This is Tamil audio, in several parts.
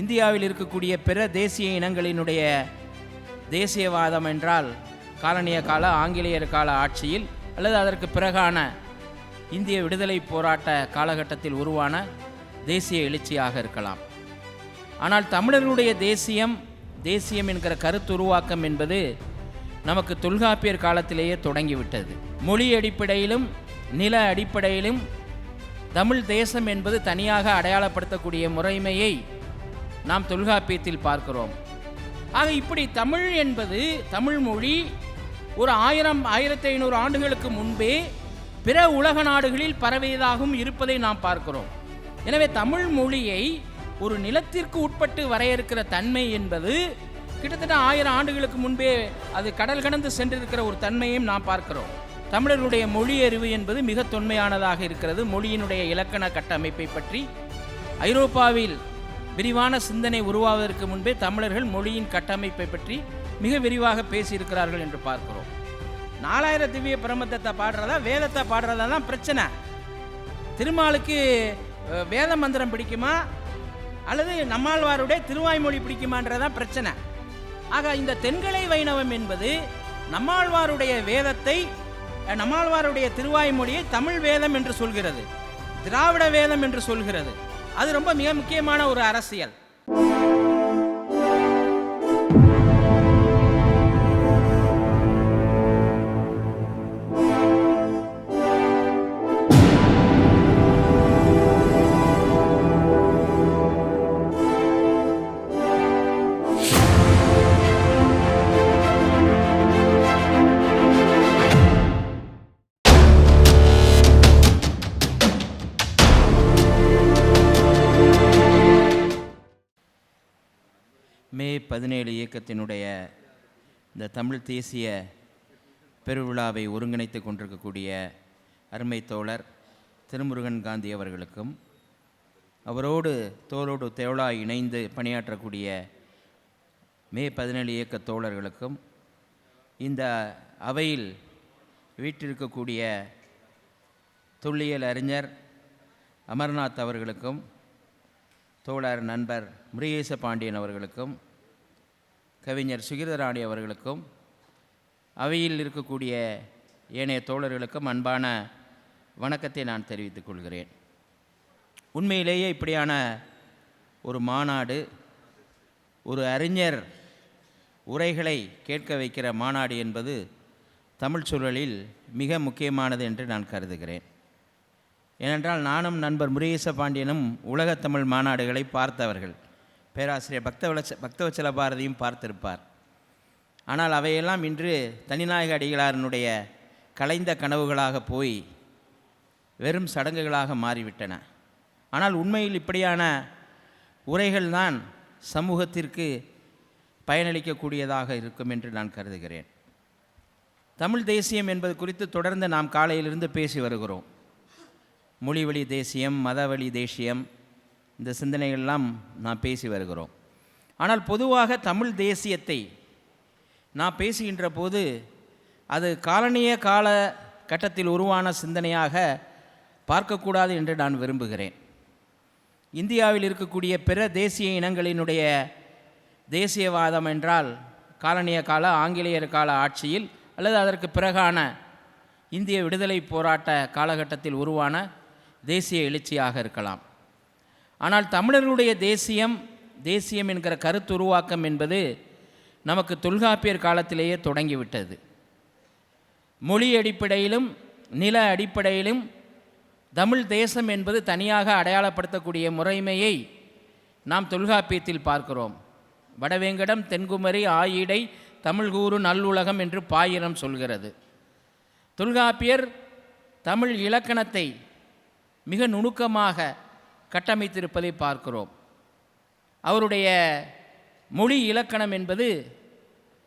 இந்தியாவில் இருக்கக்கூடிய பிற தேசிய இனங்களினுடைய தேசியவாதம் என்றால் காலனிய கால ஆங்கிலேயர் கால ஆட்சியில் அல்லது அதற்கு பிறகான இந்திய விடுதலை போராட்ட காலகட்டத்தில் உருவான தேசிய எழுச்சியாக இருக்கலாம். ஆனால் தமிழர்களுடைய தேசியம் தேசியம் என்கிற கருத்துருவாக்கம் என்பது நமக்கு தொல்காப்பியர் காலத்திலேயே தொடங்கிவிட்டது. மொழி அடிப்படையிலும் நில அடிப்படையிலும் தமிழ் தேசம் என்பது தனியாக அடையாளப்படுத்தக்கூடிய முறைமையை நாம் தொல்காப்பியத்தில் பார்க்கிறோம். ஆக இப்படி தமிழ் என்பது தமிழ் மொழி ஒரு ஆயிரம் ஆயிரத்தி ஐநூறு ஆண்டுகளுக்கு முன்பே பிற உலக நாடுகளில் பரவியதாகவும் இருப்பதை நாம் பார்க்கிறோம். எனவே தமிழ் மொழியை ஒரு நிலத்திற்கு உட்பட்டு வரையறுக்கிற தன்மை என்பது கிட்டத்தட்ட ஆயிரம் ஆண்டுகளுக்கு முன்பே அது கடல் கடந்து சென்றிருக்கிற ஒரு தன்மையும் நாம் பார்க்கிறோம். தமிழர்களுடைய மொழி அறிவு என்பது மிக தொன்மையானதாக இருக்கிறது. மொழியினுடைய இலக்கண கட்டமைப்பை பற்றி ஐரோப்பாவில் விரிவான சிந்தனை உருவாவதற்கு முன்பே தமிழர்கள் மொழியின் கட்டமைப்பை பற்றி மிக விரிவாக பேசியிருக்கிறார்கள் என்று பார்க்கிறோம். நாலாயிரம் திவ்ய பிரமத்தத்தை பாடுறதா வேதத்தை பாடுறதா தான் பிரச்சனை. திருமாலுக்கு வேத மந்திரம் பிடிக்குமா? அல்லது நம்மாழ்வாருடைய திருவாய்மொழி பிடிக்குமான்றதான் பிரச்சனை. ஆக இந்த தென்கலை வைணவம் என்பது நம்மாழ்வாருடைய வேதத்தை நம்மாழ்வாருடைய திருவாய்மொழியை தமிழ் வேதம் என்று சொல்கிறது திராவிட வேதம் என்று சொல்கிறது. அது ரொம்ப மிக முக்கியமான ஒரு அரசியல். பதினேழு இயக்கத்தினுடைய இந்த தமிழ் தேசிய பெருவிழாவை ஒருங்கிணைத்து கொண்டிருக்கக்கூடிய அருமை தோழர் திருமுருகன் காந்தி அவர்களுக்கும் அவரோடு தோளோடு தேவளாய் இணைந்து பணியாற்றக்கூடிய மே பதினேழு இயக்க தோழர்களுக்கும் இந்த அவையில் வீட்டிருக்கக்கூடிய தொல்லியல் அறிஞர் அமர்நாத் அவர்களுக்கும் தோழர் நண்பர் முருகேச பாண்டியன் அவர்களுக்கும் கவிஞர் சுகிரதராணி அவர்களுக்கும் அவையில் இருக்கக்கூடிய ஏனைய தோழர்களுக்கும் அன்பான வணக்கத்தை நான் தெரிவித்துக் கொள்கிறேன். உண்மையிலேயே இப்படியான ஒரு மாநாடு ஒரு அறிஞர் உரைகளை கேட்க வைக்கிற மாநாடு என்பது தமிழ் சூழலில் மிக முக்கியமானது என்று நான் கருதுகிறேன். ஏனென்றால் நானும் நண்பர் முருகேச பாண்டியனும் உலகத்தமிழ் மாநாடுகளை பார்த்தவர்கள். பேராசிரியர் பக்தவளச்ச பக்தவச்சல பாரதியும் பார்த்திருப்பார். ஆனால் அவையெல்லாம் இன்று தனிநாயக அடிகளாரினுடைய கலைந்த கனவுகளாக போய் வெறும் சடங்குகளாக மாறிவிட்டன. ஆனால் உண்மையில் இப்படியான உரைகள்தான் சமூகத்திற்கு பயனளிக்கக்கூடியதாக இருக்கும் என்று நான் கருதுகிறேன். தமிழ் தேசியம் என்பது குறித்து தொடர்ந்து நாம் காலையிலிருந்து பேசி வருகிறோம். மொழிவழி தேசியம் மதவழி தேசியம் இந்த சிந்தனைகள்லாம் நான் பேசி வருகிறோம். ஆனால் பொதுவாக தமிழ் தேசியத்தை நான் பேசுகின்ற போது அது காலனிய கால கட்டத்தில் உருவான சிந்தனையாக பார்க்கக்கூடாது என்று நான் விரும்புகிறேன். இந்தியாவில் இருக்கக்கூடிய பிற தேசிய இனங்களினுடைய தேசியவாதம் என்றால் காலனிய கால ஆங்கிலேயர் கால ஆட்சியில் அல்லது அதற்கு பிறகான இந்திய விடுதலை போராட்ட காலகட்டத்தில் உருவான தேசிய எழுச்சியாக இருக்கலாம். ஆனால் தமிழர்களுடைய தேசியம் தேசியம் என்கிற கருத்துருவாக்கம் என்பது நமக்கு தொல்காப்பியர் காலத்திலேயே தொடங்கிவிட்டது. மொழி அடிப்படையிலும் நில அடிப்படையிலும் தமிழ் தேசம் என்பது தனியாக அடையாளப்படுத்தக்கூடிய முறைமையை நாம் தொல்காப்பியத்தில் பார்க்கிறோம். வடவேங்கடம் தென்குமரி ஆயிடை தமிழ்கூறு நல்லுலகம் என்று பாயிரம் சொல்கிறது. தொல்காப்பியர் தமிழ் இலக்கணத்தை மிக நுணுக்கமாக கட்டமைத்திருப்பதை பார்க்கிறோம். அவருடைய மொழி இலக்கணம் என்பது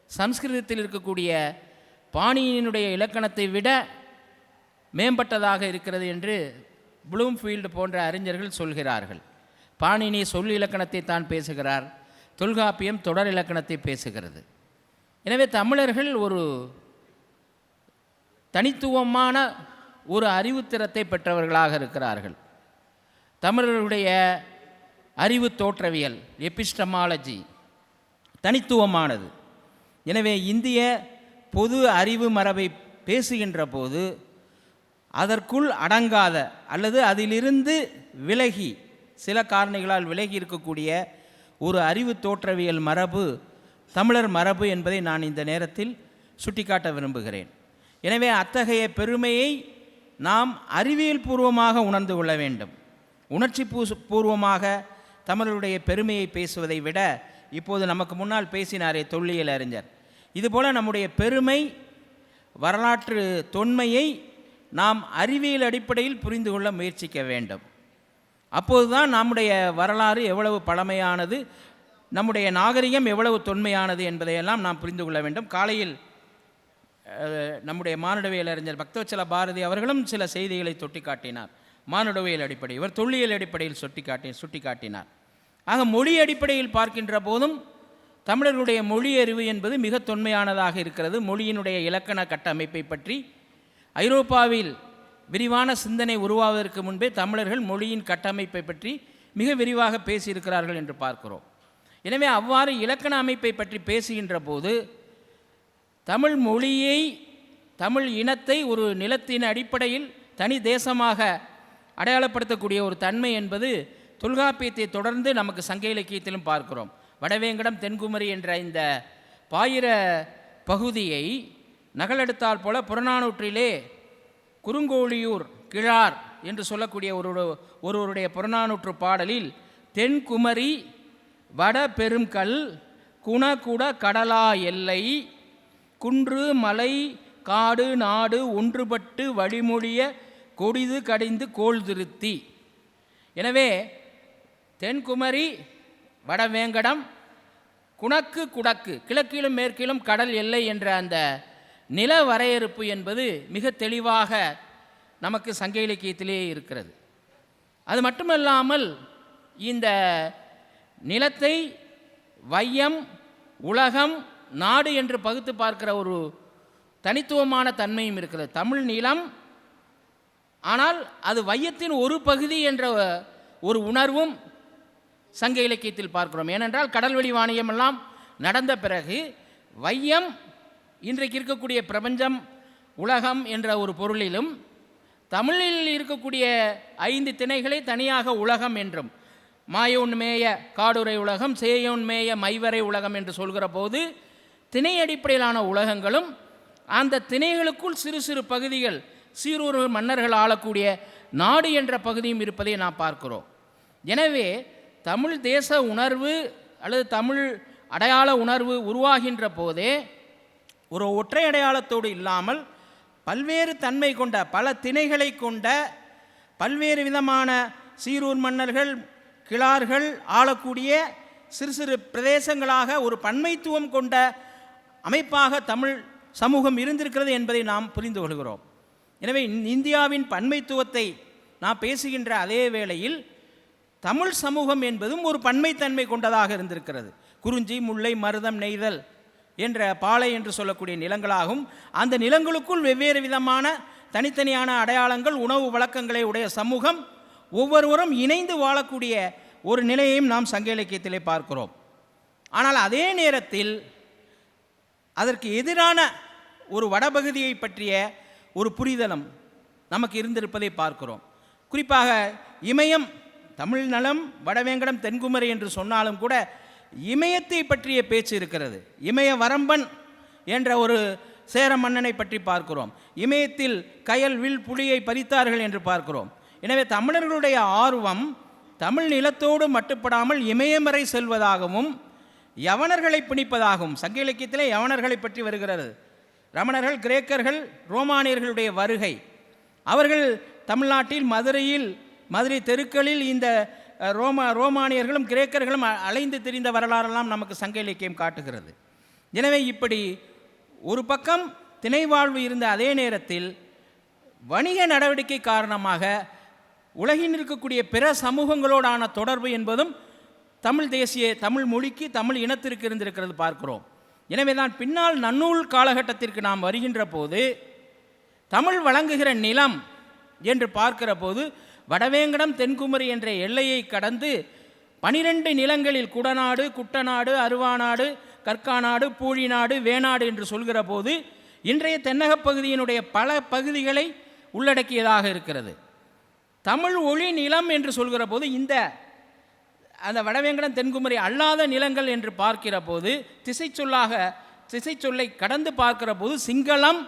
சம்ஸ்கிருதத்தில் இருக்கக்கூடிய பாணியினுடைய இலக்கணத்தை விட மேம்பட்டதாக இருக்கிறது என்று ப்ளூம்ஃபீல்டு போன்ற அறிஞர்கள் சொல்கிறார்கள். பாணினி சொல் இலக்கணத்தை தான் பேசுகிறார். தொல்காப்பியம் தொடர் இலக்கணத்தை பேசுகிறது. எனவே தமிழர்கள் ஒரு தனித்துவமான ஒரு அறிவுத்திறத்தை பெற்றவர்களாக இருக்கிறார்கள். தமிழர்களுடைய அறிவு தோற்றவியல் எபிஸ்டமாலஜி தனித்துவமானது. எனவே இந்திய பொது அறிவு மரபை பேசுகின்ற போது அதற்குள் அடங்காத அல்லது அதிலிருந்து விலகி சில காரணிகளால் விலகி இருக்கக்கூடிய ஒரு அறிவு தோற்றவியல் மரபு தமிழர் மரபு என்பதை நான் இந்த நேரத்தில் சுட்டிக்காட்ட விரும்புகிறேன். எனவே அத்தகைய பெருமையை நாம் அறிவியல் பூர்வமாக உணர்ந்து கொள்ள வேண்டும். உணர்ச்சி பூச பூர்வமாக தமிழருடைய பெருமையை பேசுவதை விட இப்போது நமக்கு முன்னால் பேசினாரே தொல்லியல் அறிஞர். இதுபோல் நம்முடைய பெருமை வரலாற்று தொன்மையை நாம் அறிவியல் அடிப்படையில் புரிந்து கொள்ள முயற்சிக்க வேண்டும். அப்போதுதான் நம்முடைய வரலாறு எவ்வளவு பழமையானது நம்முடைய நாகரிகம் எவ்வளவு தொன்மையானது என்பதையெல்லாம் நாம் புரிந்து கொள்ள வேண்டும். காலையில் நம்முடைய மானுடவியல் அறிஞர் பக்தவச்சல பாரதி அவர்களும் சில செய்திகளை தொட்டி காட்டினார் மானுடவியல் அடிப்படை இவர் தொல்லியல் அடிப்படையில் சுட்டி காட்டி சுட்டி காட்டினார். ஆக மொழி அடிப்படையில் பார்க்கின்ற போதும் தமிழர்களுடைய மொழி அறிவு என்பது மிக தொன்மையானதாக இருக்கிறது. மொழியினுடைய இலக்கண கட்டமைப்பை பற்றி ஐரோப்பாவில் விரிவான சிந்தனை உருவாவதற்கு முன்பே தமிழர்கள் மொழியின் கட்டமைப்பை பற்றி மிக விரிவாக பேசியிருக்கிறார்கள் என்று பார்க்கிறோம். எனவே அவ்வாறு இலக்கண அமைப்பை பற்றி பேசுகின்ற போது தமிழ் மொழியை தமிழ் இனத்தை ஒரு நிலத்தின் அடிப்படையில் தனி தேசமாக அடையாளப்படுத்தக்கூடிய ஒரு தன்மை என்பது தொல்காப்பியத்தை தொடர்ந்து நமக்கு சங்க இலக்கியத்திலும் பார்க்கிறோம். வடவேங்கடம் தென்குமரி என்ற இந்த பாயிர பகுதியை நகலெடுத்தால் போல புறநானூற்றிலே குறுங்கோழியூர் கிழார் என்று சொல்லக்கூடிய ஒரு ஒருவருடைய புறநானூற்று பாடலில் தென்குமரி வட பெருங்கல் குணகுட கடலா எல்லை குன்று மலை காடு நாடு ஒன்றுபட்டு வழிமொழிய கொடிது கடிந்து கோல் திருத்தி. எனவே தென்குமரி வடவேங்கடம் குணக்கு குடக்கு கிழக்கிலும் மேற்கிலும் கடல் எல்லை என்ற அந்த நில வரையறுப்பு என்பது மிக தெளிவாக நமக்கு சங்க இலக்கியத்திலே இருக்கிறது. அது மட்டுமல்லாமல் இந்த நிலத்தை வையம் உலகம் நாடு என்று பகுத்து பார்க்கிற ஒரு தனித்துவமான தன்மையும் இருக்கிறது. தமிழ் நிலம் ஆனால் அது வையத்தின் ஒரு பகுதி என்ற ஒரு உணர்வும் சங்க இலக்கியத்தில் பார்க்கிறோம். ஏனென்றால் கடல்வெளி வாணியம் எல்லாம் நடந்த பிறகு வையம் இன்றைக்கு இருக்கக்கூடிய பிரபஞ்சம் உலகம் என்ற ஒரு பொருளிலும் தமிழில் இருக்கக்கூடிய ஐந்து திணைகளை தனியாக உலகம் என்றும் மாயோன் மேய காடுரை உலகம் சேயோன் மேய மைவரை உலகம் என்று சொல்கிற போது திணை அடிப்படையிலான உலகங்களும் அந்த திணைகளுக்குள் சிறு சிறு பகுதிகள் சீரூர் மன்னர்கள் ஆளக்கூடிய நாடு என்ற பகுதியும் இருப்பதை நாம் பார்க்கிறோம். எனவே தமிழ் தேச உணர்வு அல்லது தமிழ் அடையாள உணர்வு உருவாகின்ற போதே ஒரு ஒற்றை அடையாளத்தோடு இல்லாமல் பல்வேறு தன்மை கொண்ட பல திணைகளை கொண்ட பல்வேறு விதமான சீரூர் மன்னர்கள் கிளார்கள் ஆளக்கூடிய சிறு சிறு பிரதேசங்களாக ஒரு பன்மைத்துவம் கொண்ட அமைப்பாக தமிழ் சமூகம் இருந்திருக்கிறது என்பதை நாம் புரிந்து கொள்கிறோம். எனவே இந்~ இந்தியாவின் பன்மைத்துவத்தை நான் பேசுகின்ற அதே வேளையில் தமிழ் சமூகம் என்பதும் ஒரு பன்மைத்தன்மை கொண்டதாக இருந்திருக்கிறது. குறிஞ்சி முல்லை மருதம் நெய்தல் என்ற பாலை என்று சொல்லக்கூடிய நிலங்களாகும். அந்த நிலங்களுக்குள் வெவ்வேறு விதமான தனித்தனியான அடையாளங்கள் உணவு வழக்கங்களை உடைய சமூகம் ஒவ்வொருவரும் இணைந்து வாழக்கூடிய ஒரு நிலையையும் நாம் சங்க இலக்கியத்திலே பார்க்கிறோம். ஆனால் அதே நேரத்தில் அதற்கு எதிரான ஒரு வடபகுதியை பற்றிய ஒரு புரிதலும் நமக்கு இருந்திருப்பதை பார்க்கிறோம். குறிப்பாக இமயம் தமிழ் நலம் வடவேங்கடம் தென்குமரி என்று சொன்னாலும் கூட இமயத்தை பற்றிய பேச்சு இருக்கிறது. இமய வரம்பன் என்ற ஒரு சேர மன்னனை பற்றி பார்க்கிறோம். இமயத்தில் கயல் வில் புலியை பறித்தார்கள் என்று பார்க்கிறோம். எனவே தமிழர்களுடைய ஆர்வம் தமிழ் நிலத்தோடு மட்டுப்படாமல் இமயம் வரை செல்வதாகவும் யவனர்களை பிணிப்பதாகவும் சங்க இலக்கியத்திலே யவனர்களை பற்றி வருகிறது. ரமணர்கள் கிரேக்கர்கள் ரோமானியர்களுடைய வருகை. அவர்கள் தமிழ்நாட்டில் மதுரையில் மதுரை தெருக்களில் இந்த ரோமா ரோமானியர்களும் கிரேக்கர்களும் அலைந்து திரிந்த வரலாறெல்லாம் நமக்கு சங்க இலக்கியம் காட்டுகிறது. எனவே இப்படி ஒரு பக்கம் திணைவாழ்வு இருந்த அதே நேரத்தில் வணிக நடவடிக்கை காரணமாக உலகில் இருக்கக்கூடிய பிற சமூகங்களோடான தொடர்பு என்பதும் தமிழ் தேசிய தமிழ் மொழிக்கு தமிழ் இனத்திற்கு இருந்திருக்கிறது பார்க்கிறோம். எனவே தான் பின்னால் நன்னூல் காலகட்டத்திற்கு நாம் வருகின்ற போது தமிழ் வழங்குகிற நிலம் என்று பார்க்கிற போது வடவேங்கடம் தென்குமரி என்ற எல்லையை கடந்து பனிரெண்டு நிலங்களில் குடநாடு குட்டநாடு அருவாநாடு கற்காநாடு பூழிநாடு வேணாடு என்று சொல்கிற போது இன்றைய தென்னகப் பகுதியினுடைய பல பகுதிகளை உள்ளடக்கியதாக இருக்கிறது. தமிழ் ஒளி நிலம் என்று சொல்கிற போது இந்த அந்த வடவேங்கடம் தென்குமரி அல்லாத நிலங்கள் என்று பார்க்கிற போது திசை சொல்லாக திசை சொல்லை கடந்து பார்க்கிற போது சிங்களம்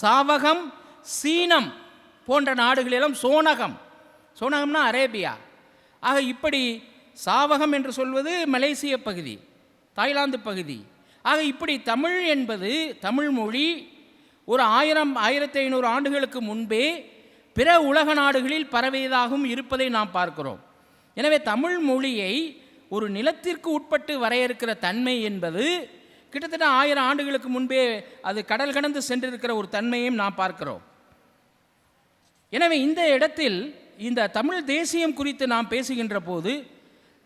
சாவகம் சீனம் போன்ற நாடுகளிலும் சோனகம். சோனகம்னா அரேபியா. ஆக இப்படி சாவகம் என்று சொல்வது மலேசிய பகுதி தாய்லாந்து பகுதி. ஆக இப்படி தமிழ் என்பது தமிழ் மொழி. ஒரு ஆயிரம் ஆயிரத்தி ஐநூறு ஆண்டுகளுக்கு முன்பே பிற உலக நாடுகளில் பரவியதாகவும் இருப்பதை நாம் பார்க்கிறோம். எனவே தமிழ் மொழியை ஒரு நிலத்திற்கு உட்பட்டு வரையறுக்கிற தன்மை என்பது கிட்டத்தட்ட ஆயிரம் ஆண்டுகளுக்கு முன்பே அது கடல் கடந்து சென்றிருக்கிற ஒரு தன்மையும் நாம் பார்க்கிறோம். எனவே இந்த இடத்தில் இந்த தமிழ் தேசியம் குறித்து நாம் பேசுகின்ற போது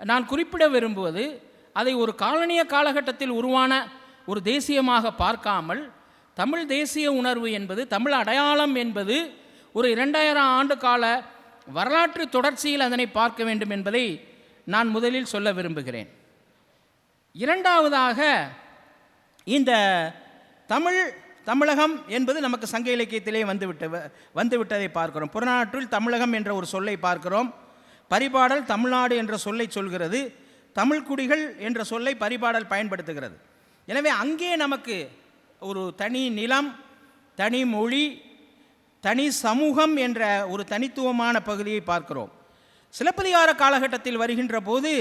நான் குறிப்பிட விரும்புவது அதை ஒரு காலனிய காலகட்டத்தில் உருவான ஒரு தேசியமாக பார்க்காமல் தமிழ் தேசிய உணர்வு என்பது தமிழ் அடையாளம் என்பது ஒரு இரண்டாயிரம் ஆண்டு கால வரலாற்று தொடர்ச்சியில் அதனை பார்க்க வேண்டும் என்பதை நான் முதலில் சொல்ல விரும்புகிறேன். இரண்டாவதாக இந்த தமிழ் தமிழகம் என்பது நமக்கு சங்க இலக்கியத்திலே வந்துவிட்டு வந்துவிட்டதை பார்க்கிறோம். புறநாற்றில் தமிழகம் என்ற ஒரு சொல்லை பார்க்கிறோம். பரிபாடல் தமிழ்நாடு என்ற சொல்லை சொல்கிறது. தமிழ்குடிகள் என்ற சொல்லை பரிபாடல் பயன்படுத்துகிறது. எனவே அங்கே நமக்கு ஒரு தனி நிலம் தனி மொழி தனி சமூகம் என்ற ஒரு தனித்துவமான பகுதியை பார்க்கிறோம். சிலப்பதிகார காலகட்டத்தில் வருகின்ற போது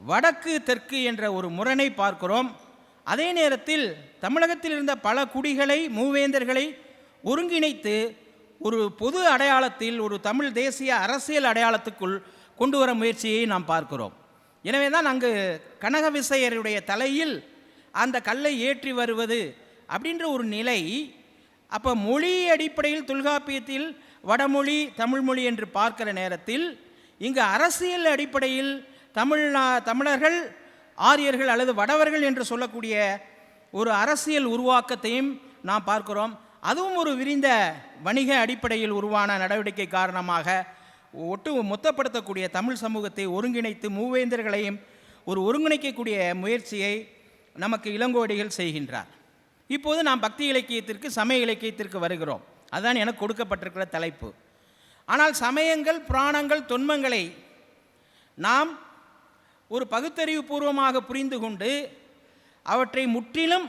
வடக்கு தெற்கு என்ற ஒரு முரணை பார்க்கிறோம். அதே நேரத்தில் தமிழகத்தில் இருந்த பல குடிகளை மூவேந்தர்களை ஒருங்கிணைத்து ஒரு பொது அடையாளத்தில் ஒரு தமிழ் தேசிய அரசியல் அடையாளத்துக்குள் கொண்டு வர முயற்சியை நாம் பார்க்கிறோம். எனவே தான் அங்கு கனக விசையருடைய தலையில் அந்த கல்லை ஏற்றி வருவது அப்படின்ற ஒரு நிலை அப்போ மொழி அடிப்படையில் தொல்காப்பியத்தில் வடமொழி தமிழ்மொழி என்று பார்க்கிற நேரத்தில் இங்கு அரசியல் அடிப்படையில் தமிழ்நா தமிழர்கள் ஆரியர்கள் அல்லது வடவர்கள் என்று சொல்லக்கூடிய ஒரு அரசியல் உருவாக்கத்தையும் நாம் பார்க்கிறோம். அதுவும் ஒரு விரிந்த வணிக அடிப்படையில் உருவான நடவடிக்கை காரணமாக ஒட்டு மொத்தப்படுத்தக்கூடிய தமிழ் சமூகத்தை ஒருங்கிணைத்து மூவேந்தர்களையும் ஒரு ஒருங்கிணைக்கக்கூடிய முயற்சியை நமக்கு இளங்கோடிகள் செய்கின்றார். இப்போது நாம் பக்தி இலக்கியத்திற்கு சமய இலக்கியத்திற்கு வருகிறோம். அதுதான் எனக்கு கொடுக்கப்பட்டிருக்கிற தலைப்பு. ஆனால் சமயங்கள் புராணங்கள் தொன்மங்களை நாம் ஒரு பகுத்தறிவு பூர்வமாக புரிந்து கொண்டு அவற்றை முற்றிலும்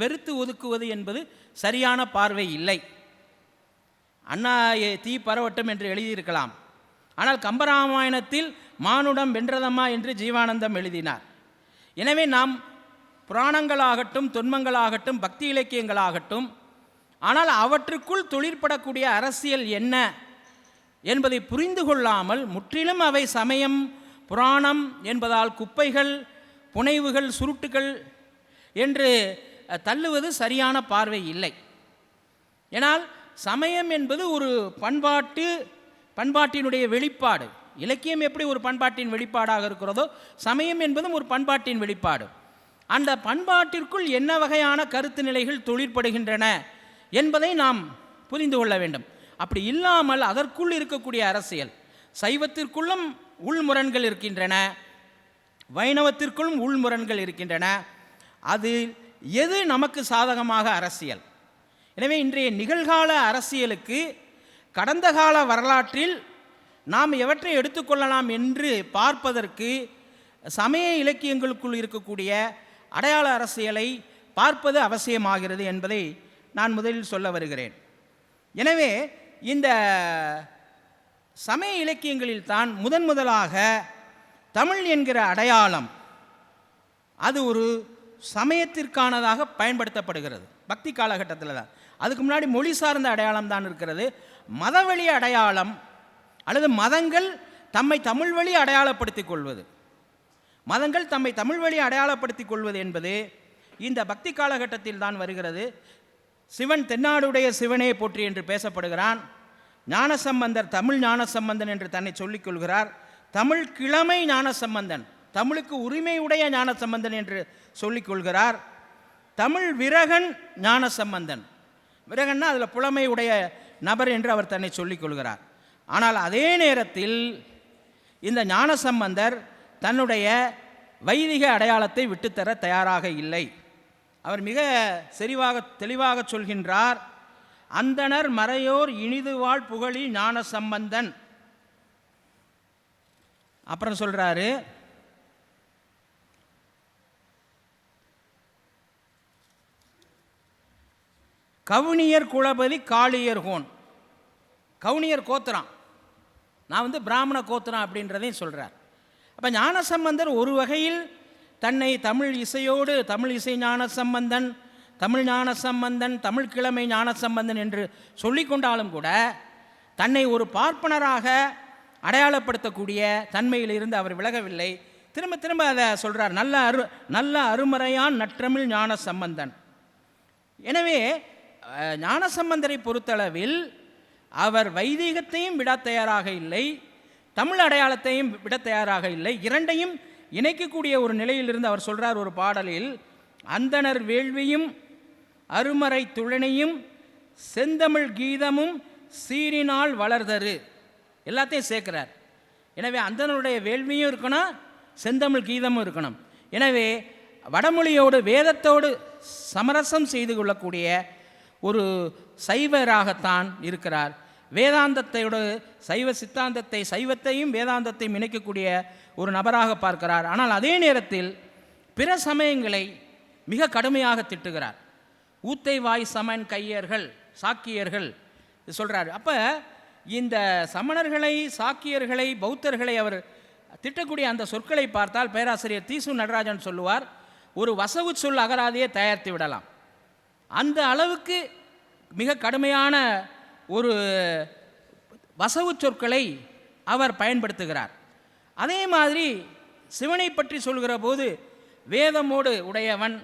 வெறுத்து ஒதுக்குவது என்பது சரியான பார்வை இல்லை. அண்ணா தீ பரவட்டும் என்று எழுதியிருக்கலாம். ஆனால் கம்பராமாயணத்தில் மானுடம் வென்றதம்மா என்று ஜீவானந்தம் எழுதினார். எனவே நாம் புராணங்களாகட்டும் தொன்மங்களாகட்டும் பக்தி இலக்கியங்களாகட்டும் ஆனால் அவற்றுக்குள் தொழிற்படக்கூடிய அரசியல் என்ன என்பதை புரிந்து கொள்ளாமல் முற்றிலும் அவை சமயம் புராணம் என்பதால் குப்பைகள் புனைவுகள் சுருட்டுகள் என்று தள்ளுவது சரியான பார்வை இல்லை. ஏனால் சமயம் என்பது ஒரு பண்பாட்டு பண்பாட்டினுடைய வெளிப்பாடு. இலக்கியம் எப்படி ஒரு பண்பாட்டின் வெளிப்பாடாக இருக்கிறதோ சமயம் என்பதும் ஒரு பண்பாட்டின் வெளிப்பாடு. அந்த பண்பாட்டிற்குள் என்ன வகையான கருத்து நிலைகள் தொழிற்படுகின்றன என்பதை நாம் புரிந்து கொள்ள வேண்டும். அப்படி இல்லாமல் அதற்குள் இருக்கக்கூடிய அரசியல் சைவத்திற்குள்ளும் உள்முரண்கள் இருக்கின்றன வைணவத்திற்குள்ளும் உள்முரண்கள் இருக்கின்றன. அது எது நமக்கு சாதகமாக அரசியல்? எனவே இன்றைய நிகழ்கால அரசியலுக்கு கடந்த கால வரலாற்றில் நாம் எவற்றை எடுத்துக்கொள்ளலாம் என்று பார்ப்பதற்கு சமய இலக்கியங்களுக்குள் இருக்கக்கூடிய அடையாள அரசியலை பார்ப்பது அவசியமாகிறது என்பதை நான் முதலில் சொல்ல வருகிறேன். எனவே இந்த சமய இலக்கியங்களில் தான் முதன் முதலாக தமிழ் என்கிற அடையாளம் அது ஒரு சமயத்திற்கானதாக பயன்படுத்தப்படுகிறது. பக்தி காலகட்டத்தில் தான். அதுக்கு முன்னாடி மொழி சார்ந்த அடையாளம் தான் இருக்கிறது. மதவழி அடையாளம் அல்லது மதங்கள் தம்மை தமிழ் வழி அடையாளப்படுத்திக் கொள்வது. மதங்கள் தம்மை தமிழ் வழி அடையாளப்படுத்திக் கொள்வது என்பது இந்த பக்தி காலகட்டத்தில் தான் வருகிறது. சிவன் தென்னாடுடைய சிவனே போற்றி என்று பேசப்படுகிறான். ஞானசம்பந்தர் தமிழ் ஞானசம்பந்தன் என்று தன்னை சொல்லிக் கொள்கிறார். தமிழ் கிழமை ஞானசம்பந்தன் தமிழுக்கு உரிமையுடைய ஞானசம்பந்தன் என்று சொல்லிக் கொள்கிறார். தமிழ் விரகன் ஞானசம்பந்தன். விரகன்னா அதில் புலமை உடைய நபர் என்று அவர் தன்னை சொல்லிக் கொள்கிறார். ஆனால் அதே நேரத்தில் இந்த ஞானசம்பந்தர் தன்னுடைய வைதிக அடையாளத்தை விட்டுத்தர தயாராக இல்லை. அவர் மிக செறிவாக தெளிவாக சொல்கின்றார் அந்தணர் மறையோர் இனிதுவாழ் புகழி ஞான சம்பந்தன் அப்புறம் சொல்கிறாரு கவுனியர் குலபதி காளியர் ஹோன். கவுனியர் கோத்திரம். நான் வந்து பிராமண கோத்திரம் அப்படின்றதையும் சொல்கிறார் அப்போ ஞானசம்பந்தர் ஒரு வகையில் தன்னை தமிழ் இசையோடு தமிழ் இசை ஞானசம்பந்தன் தமிழ் ஞானசம்பந்தன் தமிழ் கிழமை ஞானசம்பந்தன் என்று சொல்லிக்கொண்டாலும் கூட தன்னை ஒரு பார்ப்பனராக அடையாளப்படுத்தக்கூடிய தன்மையிலிருந்து அவர் விலகவில்லை. திரும்ப திரும்ப அதை சொல்கிறார் நல்ல அரு நல்ல அருமறையான் நற்றமிழ் ஞான சம்பந்தன் எனவே ஞானசம்பந்தரை பொறுத்தளவில் அவர் வைதீகத்தையும் விட தயாராக இல்லை. தமிழ் அடையாளத்தையும் விட தயாராக இல்லை. இரண்டையும் இணைக்கக்கூடிய ஒரு நிலையிலிருந்து அவர் சொல்கிறார் ஒரு பாடலில் அந்தணர் வேள்வியும் அருமறை துழனையும் செந்தமிழ் கீதமும் சீரினால் வளர்தரு. எல்லாத்தையும் சேர்க்கிறார். எனவே அந்தனருடைய வேள்வியும் இருக்கணும் செந்தமிழ் கீதமும் இருக்கணும். எனவே வடமொழியோடு வேதத்தோடு சமரசம் செய்து கொள்ளக்கூடிய ஒரு சைவராகத்தான் இருக்கிறார். வேதாந்தத்தையோட சைவ சித்தாந்தத்தை சைவத்தையும் வேதாந்தத்தையும் இணைக்கக்கூடிய ஒரு நபராக பார்க்கிறார். ஆனால் அதே நேரத்தில் பிற சமயங்களை மிக கடுமையாக திட்டுகிறார். ஊத்தை வாய் சமன் கையர்கள் சாக்கியர்கள் சொல்கிறார் அப்போ இந்த சமணர்களை சாக்கியர்களை பௌத்தர்களை அவர் திட்டக்கூடிய அந்த சொற்களை பார்த்தால் பேராசிரியர் தீசு நடராஜன் சொல்லுவார் ஒரு வசவு சொல் அகராதியை தயாரித்து விடலாம். அந்த அளவுக்கு மிக கடுமையான ஒரு வசவு சொற்களை அவர் பயன்படுத்துகிறார். அதே மாதிரி சிவனை பற்றி சொல்கிற போது வேதமோடு உடையவன்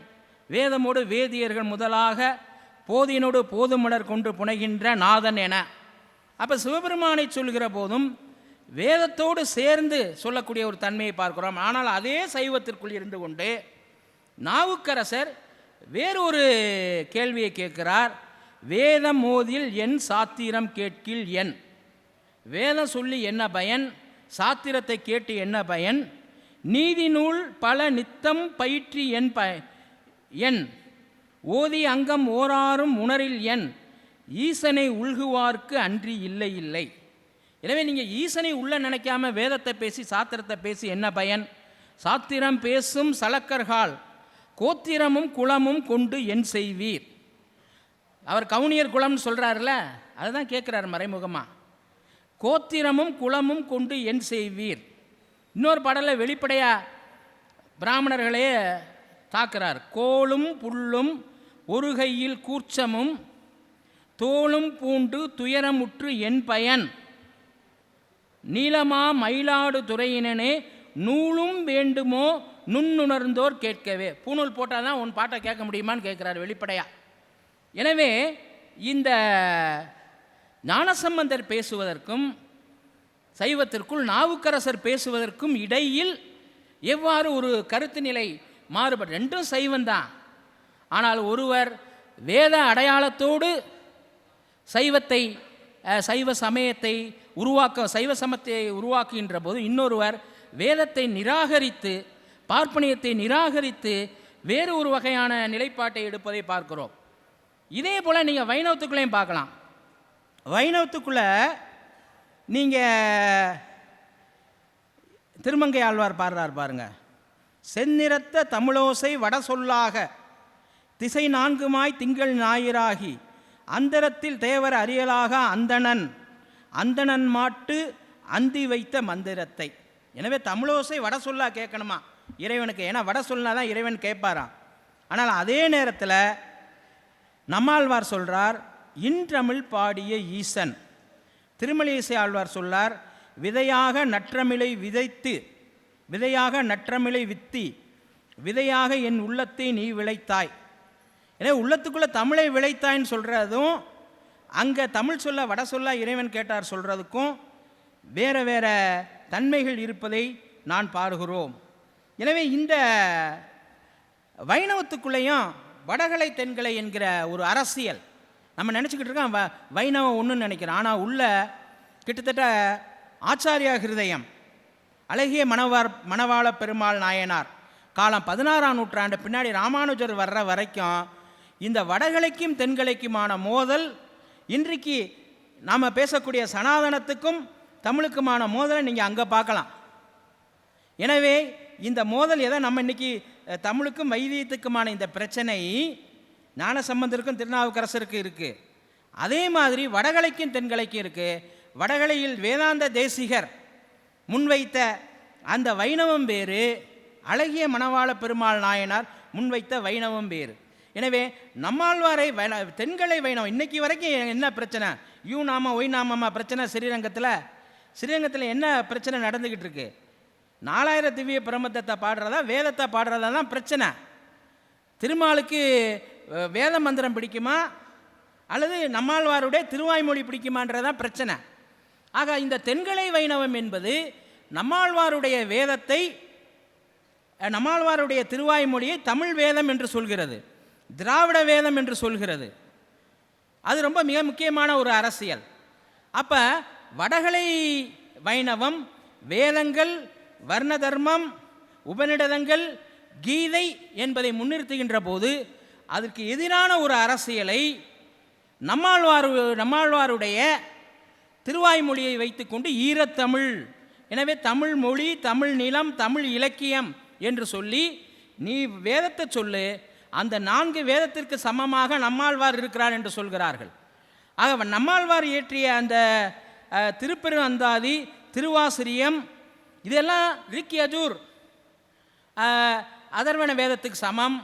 வேதமோடு வேதியர்கள் முதலாக போதினோடு போதுமலர் கொண்டு புனைகின்ற நாதன் என. அப்போ சிவபெருமானை சொல்கிற போதும் வேதத்தோடு சேர்ந்து சொல்லக்கூடிய ஒரு தன்மையை பார்க்கிறோம். ஆனால் அதே சைவத்திற்குள் இருந்து கொண்டு நாவுக்கரசர் வேறொரு கேள்வியை கேட்கிறார். வேதம் மோதில் என் சாத்திரம் கேட்கில் என். வேதம் சொல்லி என்ன பயன்? சாத்திரத்தை கேட்டு என்ன பயன்? நீதி நூல் பல நித்தம் பயிற்றி என் ப என். ஓதி அங்கம் ஓராறும் உணரில் என். ஈசனை உள்குவார்க்கு அன்றி இல்லை இல்லை. எனவே நீங்கள் ஈசனை உள்ள நினைக்காம வேதத்தை பேசி சாத்திரத்தை பேசி என்ன பயன்? சாத்திரம் பேசும் சலக்கர்கால் கோத்திரமும் குலமும் கொண்டு என் செய்வீர். அவர் கவுனியர் குலம்னு சொல்கிறாருல அதுதான் கேட்குறாரு மறைமுகமாக கோத்திரமும் குலமும் கொண்டு என் செய்வீர். இன்னொரு பாடலில் வெளிப்படையாக பிராமணர்களே தாக்குறார். கோலும் புல்லும் ஒரு கையில் கூர்ச்சமும் தோளும் பூண்டு துயரமுற்று என் பயன். நீளமா மயிலாடு துறையினனே நூலும் வேண்டுமோ நுண்ணுணர்ந்தோர் கேட்கவே. பூணூல் போட்டால் தான் உன் பாட்டை கேட்க முடியுமான்னு கேட்குறாரு வெளிப்படையாக எனவே இந்த ஞானசம்பந்தர் பேசுவதற்கும் சைவத்திற்குள் நாவுக்கரசர் பேசுவதற்கும் இடையில் எவ்வாறு ஒரு கருத்து நிலை மாறுபடு ரெண்டும் சைவந்தான் ஆனால் ஒருவர் வேத அடையாளத்தோடு சைவத்தை சைவ சமயத்தை உருவாக்க சைவ சமத்தை உருவாக்குகின்ற போது இன்னொருவர் வேதத்தை நிராகரித்து பார்ப்பனியத்தை நிராகரித்து வேறு ஒரு வகையான நிலைப்பாட்டை எடுப்பதை பார்க்கிறோம். இதே போல் நீங்கள் வைணவத்துக்குள்ளேயும் பார்க்கலாம். வைணவத்துக்குள்ளே நீங்கள் திருமங்கை ஆழ்வார் பாடுறார் பாருங்க. செந்நிறத்த தமிழோசை வட சொல்லாக திசை நான்குமாய் திங்கள் ஞாயிறாகி அந்தரத்தில் தேவர் அறியலாக அந்தணன் அந்தணன் மாட்டு அந்தி வைத்த மந்திரத்தை. எனவே தமிழோசை வட சொல்லா கேட்கணுமா? இறைவனுக்கு ஏன்னா வட சொல்லா தான் இறைவன் கேட்பாராம். ஆனால் அதே நேரத்தில் நம்மாழ்வார் சொல்கிறார் இன்றமிழ் பாடிய ஈசன். திருமலிசை ஆழ்வார் சொல்லார் விதையாக நற்றமிழை விதைத்து விதையாக நற்றமிழை வித்தி விதையாக என் உள்ளத்தை நீ விளைத்தாய். எனவே உள்ளத்துக்குள்ளே தமிழை விளைத்தாய்ன்னு சொல்கிறதும் அங்கே தமிழ் சொல்ல வட சொல்ல இறைவன் கேட்டார் சொல்கிறதுக்கும் வேறு வேறு தன்மைகள் இருப்பதை நான் பாருகிறோம். எனவே இந்த வைணவத்துக்குள்ளேயும் வடகலை தென்கலை என்கிற ஒரு அரசியல். நம்ம நினச்சிக்கிட்டு இருக்கோம் வ வைணவம் ஒன்றுன்னு நினைக்கிறோம். ஆனால் உள்ள கிட்டத்தட்ட ஆச்சாரியா ஹிருதயம் அழகிய மணவார் மணவாள பெருமாள் நாயனார் காலம் பதினாறாம் நூற்றாண்டு பின்னாடி ராமானுஜர் வர்ற வரைக்கும் இந்த வடகிழக்கும் தென்கிழக்குமான மோதல் இன்றைக்கு நாம் பேசக்கூடிய சனாதனத்துக்கும் தமிழுக்குமான மோதலை நீங்கள் அங்கே பார்க்கலாம். எனவே இந்த மோதல் எதை நம்ம இன்றைக்கி தமிழுக்கும் வைத்தியத்துக்குமான இந்த பிரச்சனை ஞானசம்பந்தருக்கும் திருநாவுக்கரசருக்கு இருக்குது அதே மாதிரி வடகலைக்கும் தென்கலைக்கும் இருக்குது வடகலையில் வேதாந்த தேசிகர் முன்வைத்த அந்த வைணவம் வேறு அழகிய மணவாள பெருமாள் நாயனார் முன்வைத்த வைணவம் வேறு. எனவே நம்மாழ்வாரை வைண தென்கலை வைணவம் இன்னைக்கு வரைக்கும் என்ன பிரச்சனை? யூ நாம ஒய் நாமமா பிரச்சனை ஸ்ரீரங்கத்தில்? ஸ்ரீரங்கத்தில் என்ன பிரச்சனை நடந்துக்கிட்டு இருக்கு? நாலாயிரம் திவ்ய பிரமத்தத்தை பாடுறதா வேதத்தை பாடுறதா தான் பிரச்சனை. திருமாலுக்கு வேத மந்திரம் பிடிக்குமா? அல்லது நம்மாழ்வாருடைய திருவாய்மொழி பிடிக்குமான்றதான் பிரச்சனை. ஆக இந்த தென்கலை வைணவம் என்பது நம்மாழ்வாருடைய வேதத்தை நம்மாழ்வாருடைய திருவாய்மொழியை தமிழ் வேதம் என்று சொல்கிறது. திராவிட வேதம் என்று சொல்கிறது. அது ரொம்ப மிக முக்கியமான ஒரு அரசியல். அப்போ வடகலை வைணவம் வேதங்கள் வர்ண தர்மம் உபநிடதங்கள் கீதை என்பதை முன்னிறுத்துகின்ற போது அதற்கு எதிரான ஒரு அரசியலை நம்மாழ்வார் நம்மாழ்வாருடைய திருவாய்மொழியை வைத்துக்கொண்டு ஈரத்தமிழ். எனவே தமிழ் மொழி தமிழ் நிலம் தமிழ் இலக்கியம் என்று சொல்லி நீ வேதத்தை சொல்லு அந்த நான்கு வேதத்திற்கு சமமாக நம்மாழ்வார் இருக்கிறார் என்று சொல்கிறார்கள். ஆக நம்மாழ்வார் இயற்றிய அந்த திருப்பெரு அந்தாதி திருவாசிரியம் இதெல்லாம் ரிக்கி அஜூர் அஹ், அதர்வண வேதத்துக்கு சமம்.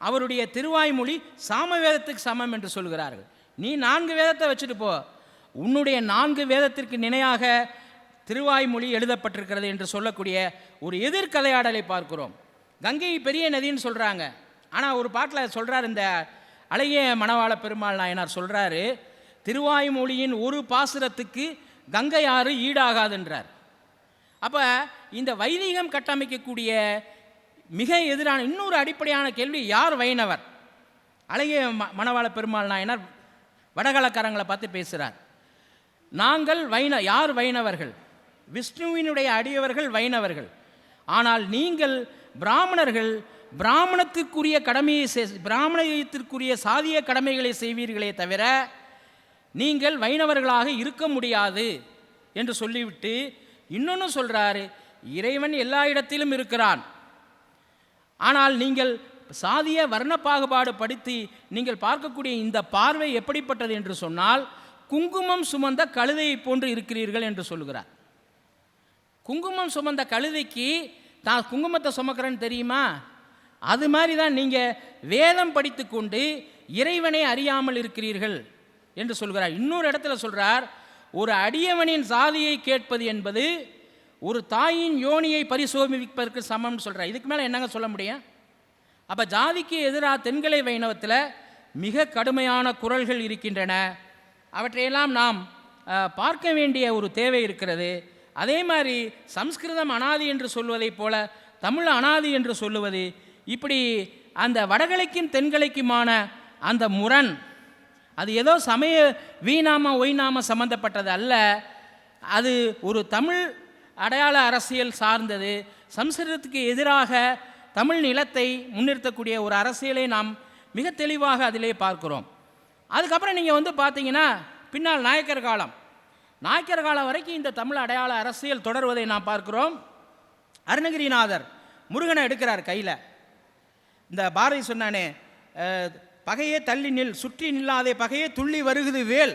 அவருடைய திருவாய்மொழி சாம வேதத்துக்கு சமம் என்று சொல்கிறார்கள். நீ நான்கு வேதத்தை வச்சுட்டு போ. உன்னுடைய நான்கு வேதத்திற்கு நினையாக திருவாய்மொழி எழுதப்பட்டிருக்கிறது என்று சொல்லக்கூடிய ஒரு எதிர்கதையாடலை பார்க்கிறோம். கங்கை பெரிய நதின்னு சொல்கிறாங்க ஆனால் ஒரு பாட்டில் சொல்கிறார் இந்த அழகிய மணவாள பெருமாள் நாயனார் சொல்கிறாரு திருவாய்மொழியின் ஒரு பாசுரத்துக்கு கங்கை ஆறு ஈடாகாதுன்றார். அப்போ இந்த வைதிகம் கட்டமைக்கக்கூடிய மிக எதிரான இன்னொரு அடிப்படையான கேள்வி யார் வைணவர்? அழகிய ம மணவாள பெருமாள் நாயனர் வடகலக்காரங்களை பார்த்து பேசுகிறார் நாங்கள் வைண யார் வைணவர்கள்? விஷ்ணுவினுடைய அடியவர்கள் வைணவர்கள். ஆனால் நீங்கள் பிராமணர்கள் பிராமணத்திற்குரிய கடமையை பிராமணத்திற்குரிய சாதிய கடமைகளை செய்வீர்களே தவிர நீங்கள் வைணவர்களாக இருக்க முடியாது என்று சொல்லிவிட்டு இன்னொன்று சொல்றாரு இறைவன் எல்லா இடத்திலும் இருக்கிறான். ஆனால் நீங்கள் சாதிய வர்ண பாகுபாடு படித்து நீங்கள் பார்க்கக்கூடிய இந்த பார்வை எப்படிப்பட்டது என்று சொன்னால் குங்குமம் சுமந்த கழுதையை போன்று இருக்கிறீர்கள் என்று சொல்கிறார் குங்குமம் சுமந்த கழுதைக்கு தான் குங்குமத்தை சுமக்கிறேன்னு தெரியுமா? அது மாதிரி தான் நீங்கள் வேதம் படித்துக்கொண்டு இறைவனை அறியாமல் இருக்கிறீர்கள் என்று சொல்கிறார். இன்னொரு இடத்துல சொல்கிறார் ஒரு அடியவனின் சாதியை கேட்பது என்பது ஒரு தாயின் யோனியை பரிசோமிப்பதற்கு சமம்னு சொல்கிறார் இதுக்கு மேலே என்னங்க சொல்ல முடியும்? அப்போ ஜாதிக்கு எதிராக தென்கலை வைணவத்தில் மிக கடுமையான குரல்கள் இருக்கின்றன. அவற்றையெல்லாம் நாம் பார்க்க வேண்டிய ஒரு தேவை இருக்கிறது. அதே மாதிரி சம்ஸ்கிருதம் அனாதி என்று சொல்வதைப் போல தமிழ் அனாதி என்று சொல்லுவது. இப்படி அந்த வடகிழக்கும் தென்கிழக்குமான அந்த முரண் அது ஏதோ சமய வீணாம ஒய்நாம சம்பந்தப்பட்டது அல்ல. அது ஒரு தமிழ் அடையாள அரசியல் சார்ந்தது. சம்ஸ்கிருதத்துக்கு எதிராக தமிழ் நிலத்தை முன்னிறுத்தக்கூடிய ஒரு அரசியலை நாம் மிக தெளிவாக அதிலே பார்க்கிறோம். அதுக்கப்புறம் நீங்கள் வந்து பார்த்தீங்கன்னா பின்னால் நாயக்கர் காலம். நாயக்கர் காலம் வரைக்கும் இந்த தமிழ் அடையாள அரசியல் தொடர்வதை நாம் பார்க்கிறோம். அருணகிரிநாதர் முருகனை எடுக்கிறார் கையில். இந்த பாரதி சொன்னானே பகையே தள்ளி நில் சுற்றி நில்லாதே பகையே துள்ளி வருகுது வேல்.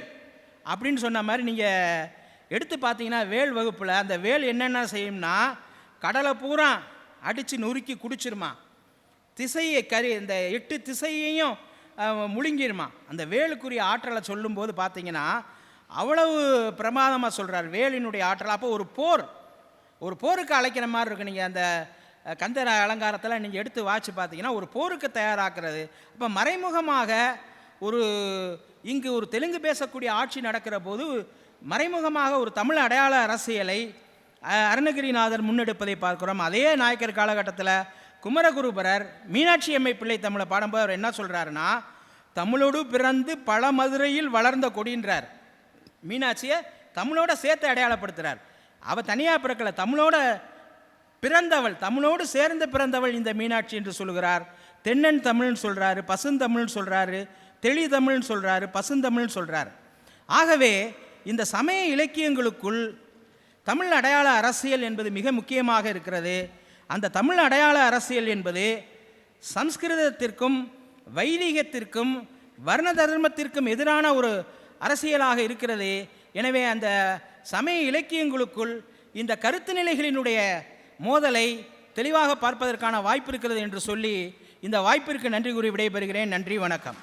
அப்படின்னு சொன்ன மாதிரி நீங்கள் எடுத்து பார்த்தீங்கன்னா வேல் வகுப்பில் அந்த வேல் என்னென்ன செய்யும்னா கடலை பூரா அடித்து நொறுக்கி குடிச்சிருமா. திசையை கறி இந்த எட்டு திசையையும் முழுங்கிருமா. அந்த வேலுக்குரிய ஆற்றலை சொல்லும்போது பார்த்தீங்கன்னா அவ்வளவு பிரமாதமாக சொல்கிறார் வேலினுடைய ஆற்றல். அப்போ ஒரு போர் ஒரு போருக்கு அழைக்கிற மாதிரி இருக்கு. நீங்கள் அந்த கந்தர அலங்காரத்தில் நீங்கள் எடுத்து வாட்சி பார்த்தீங்கன்னா ஒரு போருக்கு தயாராக்குறது. அப்போ மறைமுகமாக ஒரு இங்கு ஒரு தெலுங்கு பேசக்கூடிய ஆட்சி நடக்கிற போது மறைமுகமாக ஒரு தமிழ் அடையாள அரசியலை அருணகிரிநாதர் முன்னெடுப்பதை பார்க்கிறோம். அதே நாயக்கர் காலகட்டத்தில் குமரகுருபரர் மீனாட்சி அம்மை பிள்ளை தமிழை பாடும்போது அவர் என்ன சொல்கிறாருன்னா தமிழோடு பிறந்து பல மதுரையில் வளர்ந்த கொடின்றார். மீனாட்சியை தமிழோட சேர்த்து அடையாளப்படுத்துகிறார் அவள் தனியாக பிறக்கல தமிழோட பிறந்தவள் தமிழோடு சேர்ந்து பிறந்தவள் இந்த மீனாட்சி என்று சொல்கிறார் தென்னன் தமிழ்னு சொல்கிறாரு பசுந்தமிழ்னு சொல்கிறாரு தெளி தமிழ்னு சொல்கிறாரு பசுந்தமிழ்னு சொல்கிறார் ஆகவே இந்த சமய இலக்கியங்களுக்குள் தமிழ் அடையாள அரசியல் என்பது மிக முக்கியமாக இருக்கிறது. அந்த தமிழ் அடையாள அரசியல் என்பது சம்ஸ்கிருதத்திற்கும் வைதிகத்திற்கும் வர்ண தர்மத்திற்கும் எதிரான ஒரு அரசியலாக இருக்கிறது. எனவே அந்த சமய இலக்கியங்களுக்குள் இந்த கருத்து நிலைகளினுடைய மோதலை தெளிவாக பார்ப்பதற்கான வாய்ப்பு இருக்கிறது என்று சொல்லி இந்த வாய்ப்பிற்கு நன்றி கூறி விடைபெறுகிறேன். நன்றி வணக்கம்.